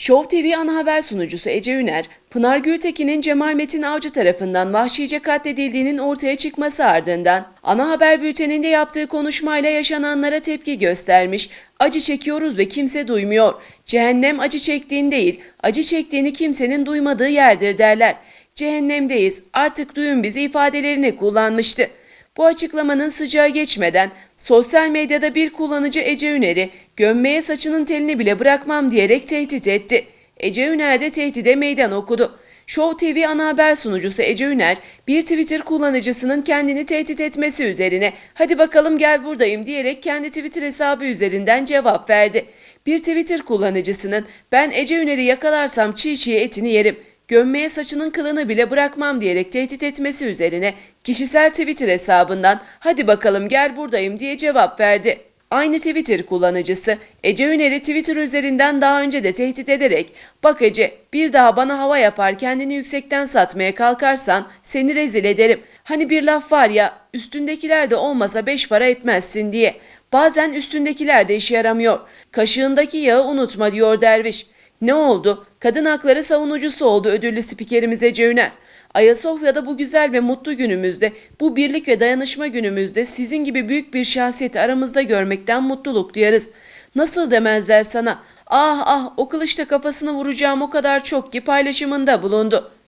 Show TV ana haber sunucusu Ece Üner, Pınar Gültekin'in Cemal Metin Avcı tarafından vahşice katledildiğinin ortaya çıkması ardından ana haber bülteninde yaptığı konuşmayla yaşananlara tepki göstermiş. Acı çekiyoruz ve kimse duymuyor. Cehennem acı çektiğin değil, acı çektiğini kimsenin duymadığı yerdir derler. Cehennemdeyiz, artık duyun bizi ifadelerini kullanmıştı. Bu açıklamanın sıcağı geçmeden sosyal medyada bir kullanıcı Ece Üner'i gömmeye saçının telini bile bırakmam diyerek tehdit etti. Ece Üner de tehdide meydan okudu. Show TV ana haber sunucusu Ece Üner bir Twitter kullanıcısının kendini tehdit etmesi üzerine hadi bakalım gel buradayım diyerek kendi Twitter hesabı üzerinden cevap verdi. Bir Twitter kullanıcısının ben Ece Üner'i yakalarsam çiğ çiğ etini yerim gömmeye saçının kılını bile bırakmam diyerek tehdit etmesi üzerine kişisel Twitter hesabından hadi bakalım gel buradayım diye cevap verdi. Aynı Twitter kullanıcısı Ece Üner'i Twitter üzerinden daha önce de tehdit ederek bak Ece bir daha bana hava yapar kendini yüksekten satmaya kalkarsan seni rezil ederim. Hani bir laf var ya üstündekiler de olmasa beş para etmezsin diye. Bazen üstündekiler de işe yaramıyor. Kaşığındaki yağı unutma diyor derviş. Ne oldu? Kadın hakları savunucusu oldu ödüllü spikerimiz Ece Üner. Ayasofya'da bu güzel ve mutlu günümüzde, bu birlik ve dayanışma günümüzde sizin gibi büyük bir şahsiyeti aramızda görmekten mutluluk duyarız. Nasıl demezler sana? Ah ah o kılıçta kafasını vuracağım o kadar çok ki paylaşımında bulundu.